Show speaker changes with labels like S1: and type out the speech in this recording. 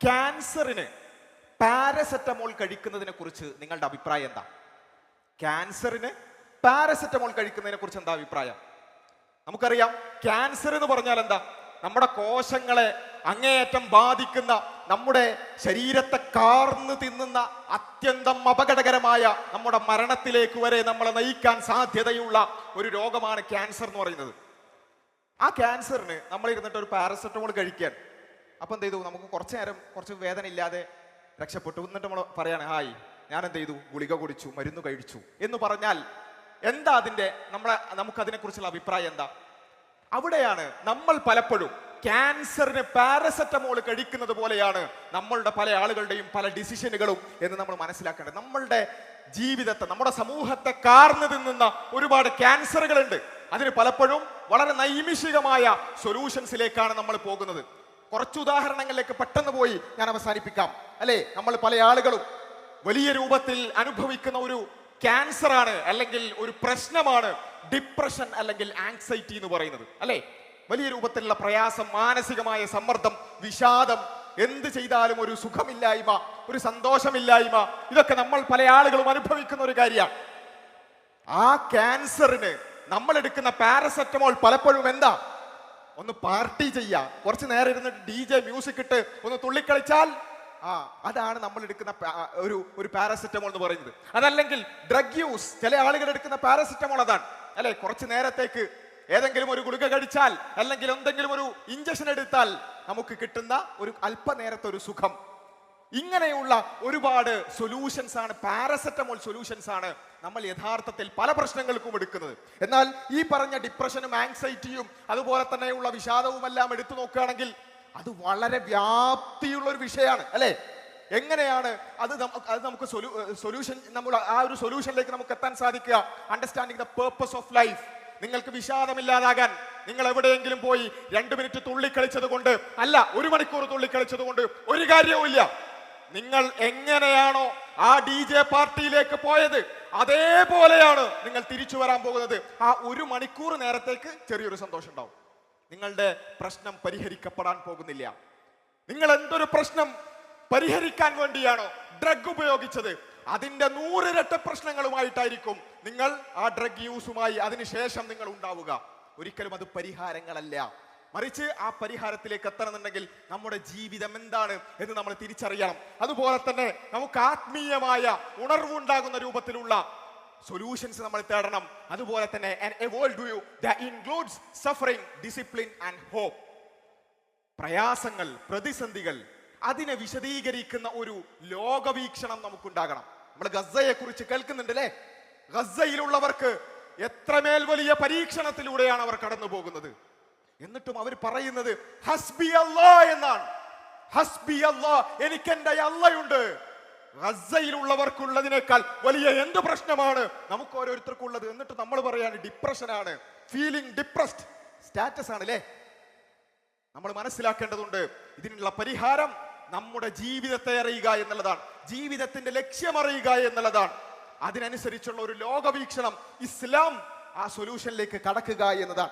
S1: ക്യാൻസറിന് പാരസെറ്റമോൾ കഴിക്കുന്നതിനെ കുറിച്ച് നിങ്ങളുടെ അഭിപ്രായം എന്താ? ക്യാൻസറിന് പാരസെറ്റമോൾ കഴിക്കുന്നതിനെ കുറിച്ച് എന്താ അഭിപ്രായം? നമുക്കറിയാം ക്യാൻസർ എന്ന് പറഞ്ഞാൽ എന്താ? നമ്മുടെ കോശങ്ങളെ അങ്ങേയറ്റം ബാധിക്കുന്ന നമ്മുടെ ശരീരത്തെ കാർന്ന് തിന്നുന്ന അത്യന്തം അപകടകരമായ നമ്മുടെ മരണത്തിലേക്ക് വരെ നമ്മളെ നയിക്കാൻ സാധ്യതയുള്ള ഒരു രോഗമാണ് ക്യാൻസർ എന്ന് പറയുന്നത്. ആ ക്യാൻസറിന് നമ്മൾ ഇരുന്നിട്ട് ഒരു പാരസെറ്റമോൾ കഴിക്കാൻ അപ്പൊ എന്ത് ചെയ്തു? നമുക്ക് കുറച്ച് നേരം കുറച്ച് വേദന ഇല്ലാതെ രക്ഷപ്പെട്ടു. എന്നിട്ട് നമ്മൾ പറയാണ് ഹായ് ഞാൻ എന്ത് ചെയ്തു? ഗുളിക കുടിച്ചു മരുന്ന് കഴിച്ചു. എന്ന് പറഞ്ഞാൽ എന്താ അതിന്റെ നമ്മളെ നമുക്ക് അതിനെക്കുറിച്ചുള്ള അഭിപ്രായം എന്താ? അവിടെയാണ് നമ്മൾ പലപ്പോഴും ക്യാൻസറിന് പാരസെറ്റമോൾ കഴിക്കുന്നത് പോലെയാണ് നമ്മളുടെ പല ആളുകളുടെയും പല ഡിസിഷനുകളും എന്ന് നമ്മൾ മനസ്സിലാക്കേണ്ടത്. നമ്മളുടെ ജീവിതത്തെ നമ്മുടെ സമൂഹത്തെ കാർന്നു തിന്നുന്ന ഒരുപാട് ക്യാൻസറുകളുണ്ട്. അതിന് പലപ്പോഴും വളരെ നൈമിഷികമായ സൊല്യൂഷൻസിലേക്കാണ് നമ്മൾ പോകുന്നത്. കുറച്ച് ഉദാഹരണങ്ങളിലേക്ക് പെട്ടെന്ന് പോയി ഞാൻ അവസാനിപ്പിക്കാം. അല്ലെ? നമ്മൾ പല ആളുകളും വലിയ രൂപത്തിൽ അനുഭവിക്കുന്ന ഒരു ക്യാൻസർ ആണ് അല്ലെങ്കിൽ ഒരു പ്രശ്നമാണ് ഡിപ്രഷൻ അല്ലെങ്കിൽ ആങ്സൈറ്റി എന്ന് പറയുന്നത്. അല്ലെ? വലിയ രൂപത്തിലുള്ള പ്രയാസം മാനസികമായ സമ്മർദ്ദം വിഷാദം എന്ത് ചെയ്താലും ഒരു സുഖമില്ലായ്മ ഒരു സന്തോഷമില്ലായ്മ ഇതൊക്കെ നമ്മൾ പല ആളുകളും അനുഭവിക്കുന്ന ഒരു കാര്യമാണ്. ആ ക്യാൻസറിന് നമ്മൾ എടുക്കുന്ന പാരസെറ്റമോൾ പലപ്പോഴും എന്താ? ഒന്ന് പാർട്ടി ചെയ്യാ. കുറച്ച് നേരം ഇരുന്നിട്ട് ഡി ജെ മ്യൂസിക് ഇട്ട് ഒന്ന് തുള്ളിക്കളിച്ചാൽ ആ അതാണ് നമ്മൾ എടുക്കുന്ന ഒരു ഒരു പാരസെറ്റമോൾ എന്ന് പറയുന്നത്. അതല്ലെങ്കിൽ ഡ്രഗ് യൂസ് ചില ആളുകൾ എടുക്കുന്ന പാരസെറ്റമോൾ അതാണ്. അല്ലെ കുറച്ച് നേരത്തേക്ക് ഏതെങ്കിലും ഒരു ഗുളിക കഴിച്ചാൽ അല്ലെങ്കിൽ എന്തെങ്കിലും ഒരു ഇഞ്ചക്ഷൻ എടുത്താൽ നമുക്ക് കിട്ടുന്ന ഒരു അല്പനേരത്തെ ഒരു സുഖം. ഇങ്ങനെയുള്ള ഒരുപാട് സൊല്യൂഷൻസ് ആണ് പാരസെറ്റമോൾ സൊല്യൂഷൻസ് ആണ് നമ്മൾ യഥാർത്ഥത്തിൽ പല പ്രശ്നങ്ങൾക്കും എടുക്കുന്നത്. എന്നാൽ ഈ പറഞ്ഞ ഡിപ്രഷനും ആങ്സൈറ്റിയും അതുപോലെ തന്നെയുള്ള വിഷാദവും എല്ലാം എടുത്തു നോക്കുകയാണെങ്കിൽ അത് വളരെ വ്യാപ്തിയുള്ള ഒരു വിഷയമാണ് അല്ലേ? എങ്ങനെയാണ് അത് അത് നമുക്ക് സൊല്യൂഷൻ നമ്മൾ ആ ഒരു സൊല്യൂഷനിലേക്ക് നമുക്ക് എത്താൻ സാധിക്കുക? Understanding the purpose of life നിങ്ങൾക്ക് വിഷാദമില്ലാതാകാൻ നിങ്ങൾ എവിടെയെങ്കിലും പോയി രണ്ട് മിനിറ്റ് തുള്ളിക്കളിച്ചത് കൊണ്ട് അല്ല ഒരു മണിക്കൂർ തുള്ളിക്കളിച്ചത് കൊണ്ട് ഒരു കാര്യവുമില്ല. നിങ്ങൾ എങ്ങനെയാണോ ആ ഡി ജെ പാർട്ടിയിലേക്ക് പോയത് അതേപോലെയാണ് നിങ്ങൾ തിരിച്ചു വരാൻ പോകുന്നത്. ആ ഒരു മണിക്കൂർ നേരത്തേക്ക് ചെറിയൊരു സന്തോഷം ഉണ്ടാവും. നിങ്ങളുടെ പ്രശ്നം പരിഹരിക്കപ്പെടാൻ പോകുന്നില്ല. നിങ്ങൾ എന്തൊരു പ്രശ്നം പരിഹരിക്കാൻ വേണ്ടിയാണോ ഡ്രഗ് ഉപയോഗിച്ചത്? അതിന്റെ നൂറിരട്ട പ്രശ്നങ്ങളുമായിട്ടായിരിക്കും നിങ്ങൾ ആ ഡ്രഗ് യൂസുമായി അതിനുശേഷം നിങ്ങൾ ഉണ്ടാവുക. ഒരിക്കലും അത് പരിഹാരങ്ങളല്ല. മറിച്ച് ആ പരിഹാരത്തിലേക്ക് എത്തണമെന്നുണ്ടെങ്കിൽ നമ്മുടെ ജീവിതം എന്താണ് എന്ന് നമ്മൾ തിരിച്ചറിയണം. അതുപോലെ തന്നെ നമുക്ക് ആത്മീയമായ ഉണർവുണ്ടാകുന്ന രൂപത്തിലുള്ള സൊല്യൂഷൻസ് നമ്മൾ തേടണം. അതുപോലെ തന്നെ includes suffering discipline and hope പ്രയാസങ്ങൾ പ്രതിസന്ധികൾ അതിനെ വിശദീകരിക്കുന്ന ഒരു ലോകവീക്ഷണം നമുക്കുണ്ടാകണം. നമ്മൾ ഗസയെ കുറിച്ച് കേൾക്കുന്നുണ്ട് അല്ലേ ഗസയിലുള്ളവർക്ക് എത്രമേൽ വലിയ പരീക്ഷണത്തിലൂടെയാണ് അവർ കടന്നു പോകുന്നത് എന്നിട്ടും അവർ പറയുന്നത് ഹസ്ബി അല്ലാ എന്നാണ്. ഹസ്ബി അല്ലാ എനിക്ക് എന്റെ അല്ലയുണ്ട് ഗസയിലുള്ളവർക്കുള്ളതിനേക്കാൾ വലിയ എന്ത് പ്രശ്നമാണ്? നമുക്ക് ഓരോരുത്തർക്കുള്ളത്. എന്നിട്ട് നമ്മൾ പറയാണ് ഡിപ്രഷൻ ആണ് ഫീലിംഗ് ഡിപ്രസ്ഡ്. സ്റ്റാറ്റസ് ആണല്ലേ? നമ്മൾ മനസ്സിലാക്കേണ്ടതുണ്ട് ഇതിനുള്ള പരിഹാരം നമ്മുടെ ജീവിതത്തെ അറിയുക എന്നുള്ളതാണ്. ജീവിതത്തിന്റെ ലക്ഷ്യം അറിയുക എന്നുള്ളതാണ്. അതിനനുസരിച്ചുള്ള ഒരു ലോകവീക്ഷണം ഇസ്ലാം ആ സൊല്യൂഷനിലേക്ക് കടക്കുക എന്നതാണ്.